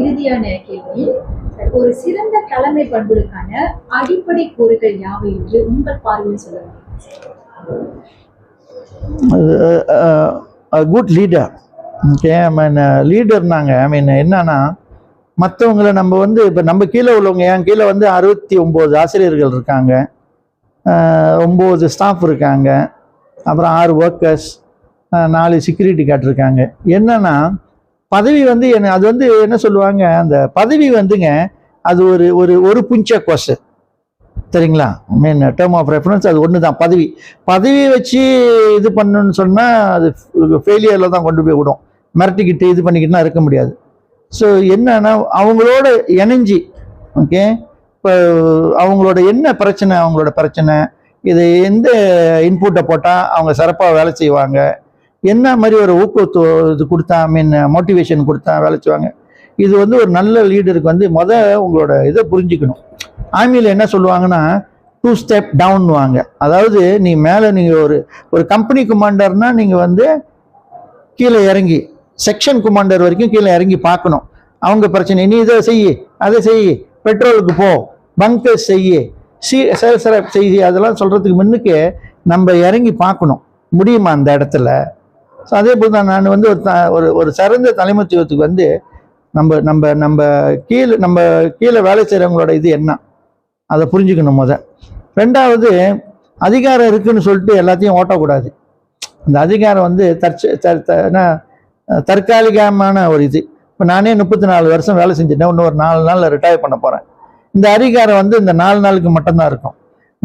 இறுதியான கேள்வி. ஒரு சிறந்த தலைமை பண்புகளுக்கான அடிப்படை கூறுகள் யாவை என்று உங்கள் பார்வையில் சொல்லுங்கள். Good leader okay I mean லீடர்னாங்க I mean என்னன்னா மற்றவங்கள நம்ம வந்து இப்போ நம்ம கீழே உள்ளவங்க என் கீழே வந்து அறுபத்தி ஒம்பது ஆசிரியர்கள் இருக்காங்க. ஒம்பது ஸ்டாஃப் இருக்காங்க. அப்புறம் ஆறு ஒர்க்கர்ஸ் நாலு செக்யூரிட்டி கார்டு இருக்காங்க. என்னன்னா பதவி வந்து என்ன அது வந்து என்ன சொல்லுவாங்க அந்த பதவி வந்துங்க அது ஒரு ஒரு ஒரு புஞ்ச கொசு சரிங்களா? மீன் டேர்ம் ஆஃப் ரெஃபரன்ஸ் அது ஒன்று தான் பதவி. பதவியை வச்சு இது பண்ணணும்னு சொன்னால் அது ஃபெயிலியரில் தான் கொண்டு போய் விடும். மிரட்டிக்கிட்டு இது பண்ணிக்கிட்டுனா இருக்க முடியாது. ஸோ என்னன்னா அவங்களோட இணைஞ்சி ஓகே இப்போ அவங்களோட என்ன பிரச்சனை அவங்களோட பிரச்சனை? இது எந்த இன்புட்டை போட்டால் அவங்க சிறப்பாக வேலை செய்வாங்க? என்ன மாதிரி ஒரு ஊக்குவத்து இது கொடுத்தா ஐ மீன் மோட்டிவேஷன் கொடுத்தா வேலை செய்வாங்க. இது வந்து ஒரு நல்ல லீடருக்கு வந்து முத உங்களோட இதை புரிஞ்சுக்கணும். ஆர்மியில் என்ன சொல்லுவாங்கன்னா டூ ஸ்டெப் டவுன் வாங்க. அதாவது நீ மேலே நீங்கள் ஒரு ஒரு கம்பெனி கமாண்டர்னா நீங்கள் வந்து கீழே இறங்கி செக்ஷன் கமாண்டர் வரைக்கும் கீழே இறங்கி பார்க்கணும். அவங்க பிரச்சனை நீ இதை செய் அதை செய் பெட்ரோலுக்கு போ பங்கர் செய் சி சேல்ஸ் செய்தி அதெல்லாம் சொல்கிறதுக்கு முன்னுக்கு நம்ம இறங்கி பார்க்கணும். முடியுமா அந்த இடத்துல? ஸோ அதே போல் தான் நான் வந்து ஒரு த- ஒரு ஒரு சிறந்த தலைமைத்துவத்துக்கு வந்து நம்ம நம்ம நம்ம கீழே நம்ம கீழே வேலை செய்கிறவங்களோட இது என்ன? அதை புரிஞ்சுக்கணும் முத. ரெண்டாவது அதிகாரம் இருக்குன்னு சொல்லிட்டு எல்லாத்தையும் ஓட்டக்கூடாது. அந்த அதிகாரம் வந்து தற்ச த- த- என்ன, தற்காலிகமான ஒரு இது. இப்போ நானே முப்பத்தி நாலு வருஷம் வேலை செஞ்சுட்டேன். இன்னும் ஒரு நாலு நாளில் ரிட்டையர் பண்ண போகிறேன் இந்த அதிகாரம் வந்து இந்த நாலு நாளுக்கு மட்டும்தான் இருக்கும்.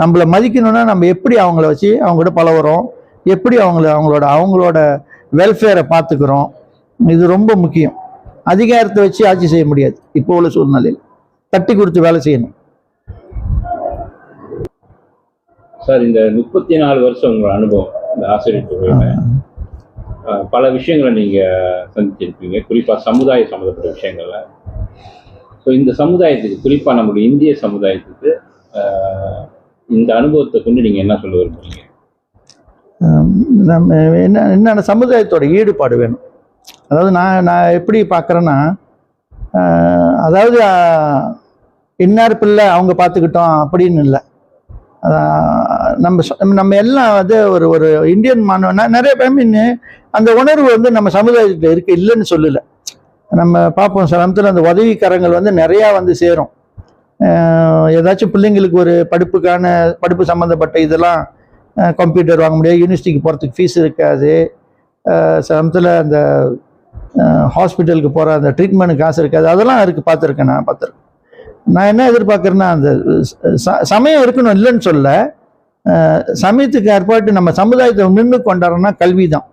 நம்மளை மதிக்கணும்னா நம்ம எப்படி அவங்கள வச்சு அவங்க கூட பழகுறோம்? எப்படி அவங்கள அவங்களோட அவங்களோட வெல்ஃபேரை பார்த்துக்கிறோம். இது ரொம்ப முக்கியம். அதிகாரத்தை வச்சு ஆட்சி செய்ய முடியாது. இப்போ உள்ள சூழ்நிலையில். தட்டி கொடுத்து வேலை செய்யணும். சார் இந்த முப்பத்தி நாலு வருஷம் உங்களோட அனுபவம் இந்த ஆசிரியர் பல விஷயங்களை நீங்க சந்திச்சிருப்பீங்க. குறிப்பா சமுதாய சம்மந்தப்பட்ட விஷயங்கள்ல. ஸோ இந்த சமுதாயத்துக்கு குறிப்பா நம்முடைய இந்திய சமுதாயத்துக்கு இந்த அனுபவத்தை கொண்டு நீங்க என்ன சொல்ல விரும்புறீங்க? நம்ம என்ன என்னென்ன சமுதாயத்தோட ஈடுபாடு வேணும்? அதாவது நான் நான் எப்படி பார்க்குறேன்னா அதாவது இன்னார் பிள்ளை அவங்க பார்த்துக்கிட்டோம் அப்படின்னு இல்லை. நம்ம நம்ம எல்லாம் வந்து ஒரு ஒரு இந்தியன் மாணவனா நிறைய பேமின்னு அந்த உணர்வு வந்து நம்ம சமுதாயத்தில் இருக்க இல்லைன்னு சொல்லலை. நம்ம பார்ப்போம் சமத்தில் அந்த உதவிக்கரங்கள் வந்து நிறையா வந்து சேரும். ஏதாச்சும் பிள்ளைங்களுக்கு ஒரு படிப்புக்கான படிப்பு சம்மந்தப்பட்ட இதெல்லாம் கம்ப்யூட்டர் வாங்க முடியாது யூனிவர்சிட்டிக்கு போகிறதுக்கு ஃபீஸ் இருக்காது. சமயத்தில் அந்த ஹாஸ்பிட்டலுக்கு போகிற அந்த ட்ரீட்மெண்ட்டுக்கு காசு இருக்காது. அதெல்லாம் இருக்குது பார்த்துருக்கேன் நான் பார்த்துருக்கேன். நான் என்ன எதிர்பார்க்குறேன்னா அந்த ச- சமயம் இருக்கணும் இல்லைன்னு சொல்ல. சமயத்துக்கு ஏற்பாட்டு நம்ம சமுதாயத்தை நின்று கொண்டாடுறோம்னா கல்வி தான்.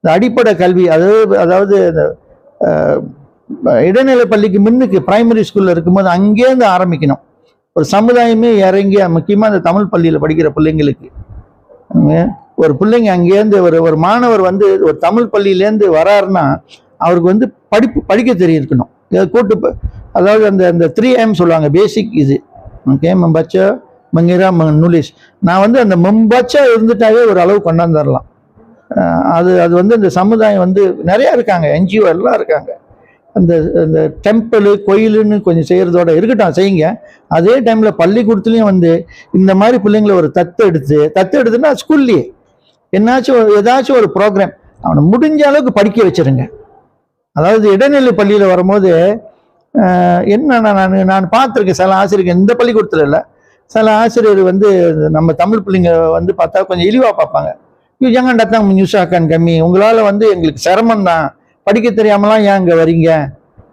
இந்த அடிப்படை கல்வி அதாவது அதாவது இந்த, இடைநிலை பள்ளிக்கு முன்னுக்கு பிரைமரி ஸ்கூலில் இருக்கும்போது அங்கேருந்து ஆரம்பிக்கணும். ஒரு சமுதாயமே இறங்கி முக்கியமாக அந்த தமிழ் பள்ளியில் படிக்கிற பிள்ளைங்களுக்கு ஒரு பிள்ளைங்க அங்கேருந்து ஒரு ஒரு மாணவர் வந்து ஒரு தமிழ் பள்ளியிலேருந்து வராருன்னா அவருக்கு வந்து படிப்பு படிக்க தெரியிருக்கணும் கூட்டு அதாவது அந்த அந்த த்ரீ எம் சொல்லுவாங்க பேசிக் இது ஓகே மம்பச்சா மங்கிரா நுலிஷ். நான் வந்து அந்த மம்பச்சா இருந்துட்டாவே ஒரு அளவு கொண்டாந்துடலாம் அது அது வந்து இந்த சமுதாயம் வந்து நிறையா இருக்காங்க என்ஜிஓ எல்லாம் இருக்காங்க. அந்த அந்த டெம்பிள் கோயிலுன்னு கொஞ்சம் செய்கிறதோட இருக்கட்டும் செய்யுங்க. அதே டைமில் பள்ளிக்கூடத்துலேயும் வந்து இந்த மாதிரி பிள்ளைங்களை ஒரு தத்து எடுத்து தத்து எடுத்துன்னா ஸ்கூல்லையே என்னாச்சும் ஒரு- ஏதாச்சும் ஒரு ப்ரோக்ராம் அவனை முடிஞ்ச அளவுக்கு படிக்க வச்சிருங்க. அதாவது இடைநிலை பள்ளியில் வரும்போது என்னன்னா நான் நான் பார்த்துருக்கேன் சில ஆசிரியர்கள் இந்த பள்ளிக்கூடத்தில் இல்லை. சில ஆசிரியர் வந்து நம்ம தமிழ் பிள்ளைங்க வந்து பார்த்தா கொஞ்சம் இழிவாக பார்ப்பாங்க. ஏங்கண்டா தான் நியூஸ் ஆக்கான் கம்மி. உங்களால் வந்து எங்களுக்கு சிரமம் தான் படிக்க தெரியாமலாம் ஏன் இங்கே வரீங்க?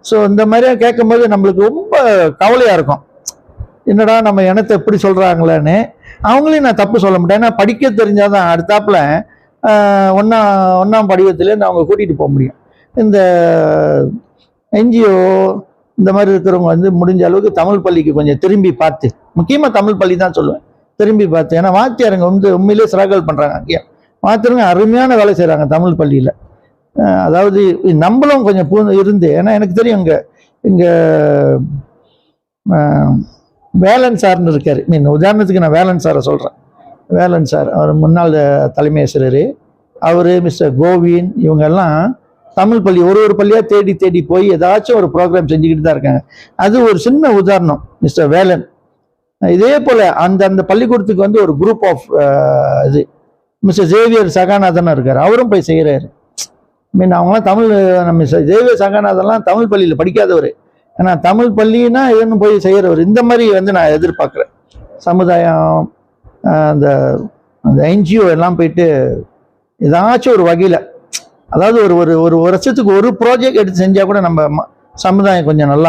ஸோ இந்த மாதிரியாக கேட்கும்போது நம்மளுக்கு ரொம்ப கவலையாக இருக்கும். என்னடா நம்ம இனத்தை எப்படி சொல்கிறாங்களேன்னு அவங்களையும் நான் தப்பு சொல்ல மாட்டேன். ஏன்னா படிக்க தெரிஞ்சாதான் அடுத்தாப்புல அடுத்தாப்பில் ஒன்றாம் ஒன்றாம் படிவத்துலேருந்து அவங்க கூட்டிகிட்டு போக முடியும். இந்த என்ஜிஓ இந்த மாதிரி இருக்கிறவங்க வந்து முடிஞ்ச அளவுக்கு தமிழ் பள்ளிக்கு கொஞ்சம் திரும்பி பார்த்து முக்கியமாக தமிழ் பள்ளி தான் சொல்லுவேன். திரும்பி பார்த்து. ஏன்னா வாத்தியாருங்க வந்து உண்மையிலே ஸ்ட்ரகிள் பண்ணுறாங்க அங்கேயும். வாத்தியாருங்க அருமையான வேலை செய்கிறாங்க தமிழ் பள்ளியில். அதாவது நம்மளும் கொஞ்சம் பூ இருந்து ஏன்னா எனக்கு தெரியும் இங்கே இங்கே வேலன் சார்னு இருக்கார். மீன் உதாரணத்துக்கு நான் வேலன் சாரை சொல்கிறேன் வேலன் சார் அவர் முன்னாள் தலைமை ஆசிரியர். அவர் மிஸ்டர் கோவின் இவங்கெல்லாம் தமிழ் பள்ளி ஒரு ஒரு பள்ளியாக தேடி தேடி போய் ஏதாச்சும் ஒரு ப்ரோக்ராம் செஞ்சுக்கிட்டு தான் இருக்காங்க. அது ஒரு சின்ன உதாரணம் மிஸ்டர் வேலன். இதே போல் அந்த அந்த பள்ளிக்கூடத்துக்கு வந்து ஒரு குரூப் ஆஃப் இது மிஸ்டர் ஜேவியர் சகாநாதன் இருக்கார். அவரும் போய் செய்கிறாரு மீன் அவங்களாம் தமிழ் நம்ம ஜேவியர் சங்கநாதெல்லாம் தமிழ் பள்ளியில் படிக்காதவர். ஏன்னா தமிழ் பள்ளின்னா இதுன்னு போய் செய்கிறவர் இந்த மாதிரி வந்து நான் எதிர்பார்க்குறேன். சமுதாயம் அந்த அந்த என்ஜிஓ எல்லாம் போயிட்டு ஏதாச்சும் ஒரு வகையில் அதாவது ஒரு ஒரு ஒரு வருஷத்துக்கு ஒரு ப்ராஜெக்ட் எடுத்து செஞ்சால் கூட நம்ம ம- சமுதாயம் கொஞ்சம் நல்லா